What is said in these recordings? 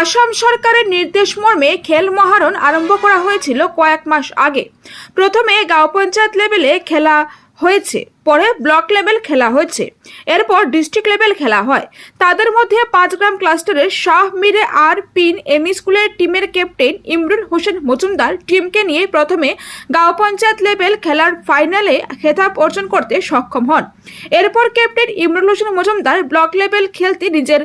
আসাম সরকারের নির্দেশ মর্মে খেল মহারণ আরম্ভ করা হয়েছিল কয়েক মাস আগে। প্রথমে গাঁও পঞ্চায়েত লেভেলে খেলা হয়েছে, পরে ব্লক লেভেল খেলা হয়েছে। এরপর ডিস্ট্রিক্ট লেভেল খেলা হয়। তাদের মধ্যে পাঁচগ্রাম ক্লাস্টারের শাহ মিরে আর পিন এমই স্কুলের টিমের ক্যাপ্টেন ইমরুল হোসেন মজুমদার টিমকে নিয়ে প্রথমে গাঁও পঞ্চায়েত লেভেল খেলার ফাইনালে খেতাব অর্জন করতে সক্ষম হন। এরপর captain Imrul Hossain Majumder block level খেলতে নিজের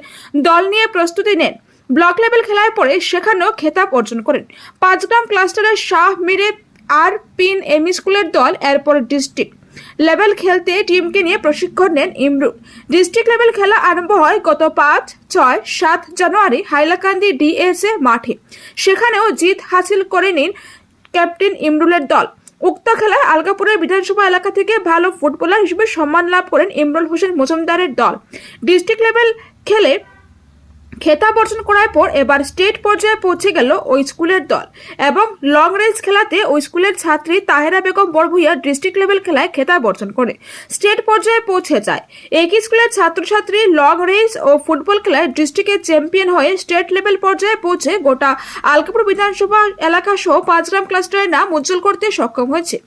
দল নিয়ে প্রস্তুতি নেন। ব্লক লেভেল খেলায় পরে সেখানেও খেতাব অর্জন করেন। পাঁচগ্রাম ক্লাস্টারের শাহ মিরে আর পিন এমই স্কুলের দল, এরপর ডিস্ট্রিক্ট। লেভেল খেলতে টিমকে নিয়ে প্রশিক্ষণ নেন ইমরুল। ডিস্ট্রিক্ট লেভেল খেলা আরম্ভ হয় গত পাঁচ, ছয়, সাত জানুয়ারি হাইলাকান্দি ডিএসএ মাঠে। সেখানেও জিত হাসিল করে নিন ক্যাপ্টেন ইমরুলের দল। উক্ত খেলায় আলগাপুরের বিধানসভা এলাকা থেকে ভালো ফুটবলার হিসেবে সম্মান লাভ করেন ইমরুল হোসেন মজুমদারের দল। ডিস্ট্রিক্ট লেভেল খেলে খেতাব অর্জন করার পর এবার স্টেট পর্যায়ে পৌঁছে গেল ওই স্কুলের দল। এবং লং রেঞ্জ খেলাতে ওই স্কুলের ছাত্রী তাহেরা বেগম বড়ভুইয়া ডিস্ট্রিক্ট লেভেল খেলায় খেতাব অর্জন করে। স্টেট পর্যায়ে পৌঁছে যায়। একই স্কুলের ছাত্রছাত্রী লং রেঞ্জ ও ফুটবল খেলায় ডিস্ট্রিক্টের চ্যাম্পিয়ন হয়ে স্টেট লেভেল পর্যায়ে পৌঁছে গোটা আলকাপুর বিধানসভা এলাকা সহ পাঁচগ্রাম ক্লাস্টারের নাম উজ্জ্বল করতে সক্ষম হয়েছে।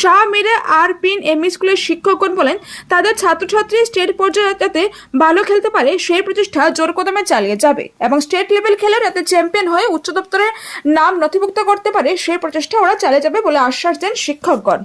শাহ মিরে আর পিন এমই স্কুলের শিক্ষকগণ বলেন, তাদের ছাত্রছাত্রী স্টেট পর্যায়ে যাতে ভালো খেলতে পারে, সেই প্রচেষ্টা জোর কদমে চালিয়ে যাবে এবং স্টেট লেভেল খেলে যাতে চ্যাম্পিয়ন হয়ে উচ্চ দপ্তরের নাম নথিভুক্ত করতে পারে, সেই প্রচেষ্টা ওরা চালিয়ে যাবে বলে আশ্বাস দেন শিক্ষকগণ।